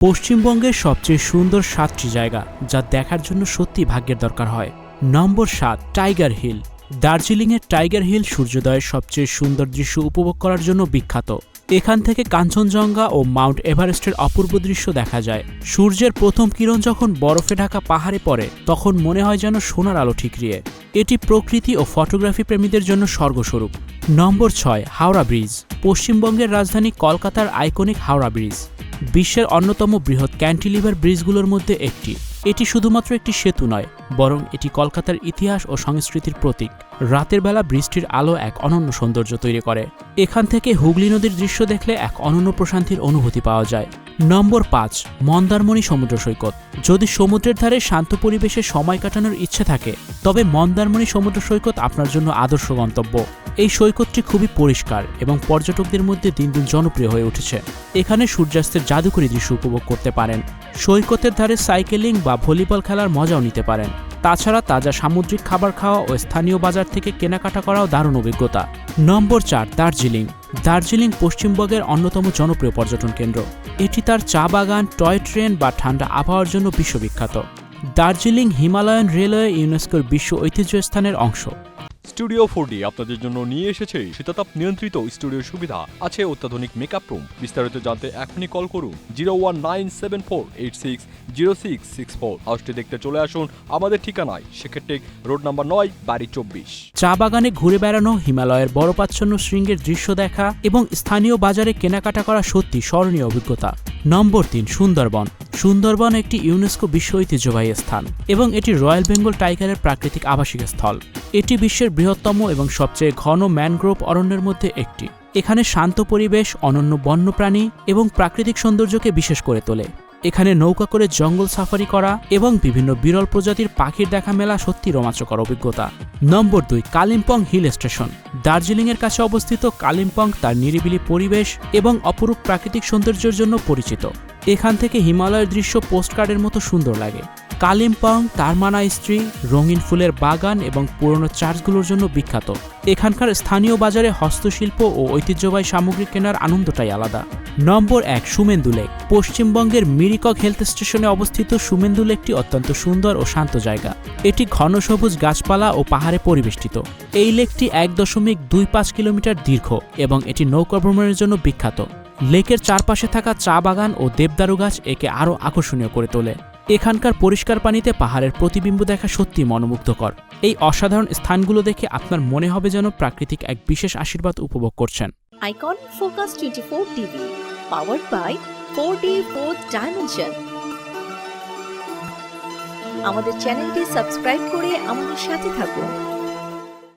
পশ্চিমবঙ্গের সবচেয়ে সুন্দর সাতটি জায়গা, যা দেখার জন্য সত্যি ভাগ্যের দরকার হয়। নম্বর সাত, টাইগার হিল। দার্জিলিংয়ের টাইগার হিল সূর্যোদয়ের সবচেয়ে সুন্দর দৃশ্য উপভোগ করার জন্য বিখ্যাত। এখান থেকে কাঞ্চনজঙ্ঘা ও মাউন্ট এভারেস্টের অপূর্ব দৃশ্য দেখা যায়। সূর্যের প্রথম কিরণ যখন বরফে ঢাকা পাহাড়ে পড়ে, তখন মনে হয় যেন সোনার আলো ঠিকরিয়ে। এটি প্রকৃতি ও ফটোগ্রাফি প্রেমীদের জন্য স্বর্গস্বরূপ। নম্বর ছয়, হাওড়া ব্রিজ। পশ্চিমবঙ্গের রাজধানী কলকাতার আইকনিক হাওড়া ব্রিজ। বিশ্বের অন্যতম বৃহৎ ক্যান্টিলিভার ব্রিজগুলোর মধ্যে একটি। এটি শুধুমাত্র একটি সেতু নয়, বরং এটি কলকাতার ইতিহাস ও সংস্কৃতির প্রতীক। রাতের বেলা বৃষ্টির আলো এক অনন্য সৌন্দর্য তৈরি করে। এখান থেকে হুগলি নদীর দৃশ্য দেখলে এক অনন্য প্রশান্তির অনুভূতি পাওয়া যায়। নম্বর পাঁচ, মন্দারমণি সমুদ্র সৈকত। যদি সমুদ্রের ধারে শান্ত পরিবেশে সময় কাটানোর ইচ্ছে থাকে, তবে মন্দারমণি সমুদ্র সৈকত আপনার জন্য আদর্শ গন্তব্য। এই সৈকতটি খুবই পরিষ্কার এবং পর্যটকদের মধ্যে দিন দিন জনপ্রিয় হয়ে উঠেছে। এখানে সূর্যাস্তের জাদুকরী দৃশ্য উপভোগ করতে পারেন। সৈকতের ধারে সাইকেলিং বা ভলিবল খেলার মজাও নিতে পারেন। তাছাড়া তাজা সামুদ্রিক খাবার খাওয়া ও স্থানীয় বাজার থেকে কেনাকাটা করাও দারুণ অভিজ্ঞতা। নম্বর চার, দার্জিলিং। দার্জিলিং পশ্চিমবঙ্গের অন্যতম জনপ্রিয় পর্যটন কেন্দ্র। এটি তার চা বাগান, টয় ট্রেন বা ঠান্ডা আবহাওয়ার জন্য বিশ্ববিখ্যাত। দার্জিলিং হিমালয়ান রেলওয়ে ইউনেস্কোর বিশ্ব ঐতিহ্য স্থানের অংশ। স্টুডিও ফোর আপনাদের জন্য নিয়ে এসেছে শীতাতাপ নিয়ন্ত্রিত স্টুডিও সুবিধা। আছে অত্যাধুনিক মেকআপ রুম বিস্তারিত জানতে এখনই কল করুন zero one nine seven four eight six zero six six four হাউসটি দেখতে চলে আসুন আমাদের ঠিকানায়। সেক্ষেত্রে রোড নাম্বার নয়, বাড়ি চব্বিশ। চা বাগানে ঘুরে বেড়ানো হিমালয়ের বরফাচ্ছন্ন শৃঙ্গের দৃশ্য দেখা এবং স্থানীয় বাজারে কেনাকাটা করা সত্যি স্মরণীয় অভিজ্ঞতা। নম্বর তিন, সুন্দরবন। সুন্দরবন একটি ইউনেস্কো বিশ্ব ঐতিহ্যবাহী স্থান এবং এটি রয়্যাল বেঙ্গল টাইগারের প্রাকৃতিক আবাসিক স্থল। এটি বিশ্বের বৃহত্তম এবং সবচেয়ে ঘন ম্যানগ্রোভ অরণ্যের মধ্যে একটি। এখানে শান্ত পরিবেশ, অনন্য বন্যপ্রাণী এবং প্রাকৃতিক সৌন্দর্যকে বিশেষ করে তোলে। এখানে নৌকা করে জঙ্গল সাফারি করা এবং বিভিন্ন বিরল প্রজাতির পাখির দেখা মেলা সত্যি রোমাঞ্চকর অভিজ্ঞতা। নম্বর দুই, কালিম্পং হিল স্টেশন। দার্জিলিংয়ের কাছে অবস্থিত কালিম্পং তার নিরিবিলি পরিবেশ এবং অপরূপ প্রাকৃতিক সৌন্দর্যের জন্য পরিচিত। এখান থেকে হিমালয়ের দৃশ্য পোস্টকার্ডের মতো সুন্দর লাগে। কালিম্পং, তারমানা স্ত্রী, রঙিন ফুলের বাগান এবং পুরনো চার্চগুলোর জন্য বিখ্যাত। এখানকার স্থানীয় বাজারে হস্তশিল্প ও ঐতিহ্যবাহী সামগ্রী কেনার আনন্দটাই আলাদা। নম্বর এক, সুমেন্দু লেক। পশ্চিমবঙ্গের মিরিকক হেলথ স্টেশনে অবস্থিত সুমেন্দু লেকটি অত্যন্ত সুন্দর ও শান্ত জায়গা। এটি ঘন সবুজ গাছপালা ও পাহাড়ে পরিবেষ্টিত। এই লেকটি এক দশমিক দুই পাঁচ কিলোমিটার দীর্ঘ এবং এটি নৌকা ভ্রমণের জন্য বিখ্যাত। লেকের চারপাশে থাকা চা বাগান ও দেবদারু গাছ একে আরও আকর্ষণীয় করে তোলে। এখানকার পরিষ্কার পানিতে পাহাড়ের প্রতিবিম্ব দেখা সত্যি মনোমুগ্ধকর। এই অসাধারণ স্থানগুলো দেখে আপনার মনে হবে যেন প্রাকৃতিক এক বিশেষ আশীর্বাদ উপভোগ করছেন। Icon focus twenty four TV power by four D four dimension আমাদের চ্যানেলটি সাবস্ক্রাইব করে আমাদের সাথে থাকুন।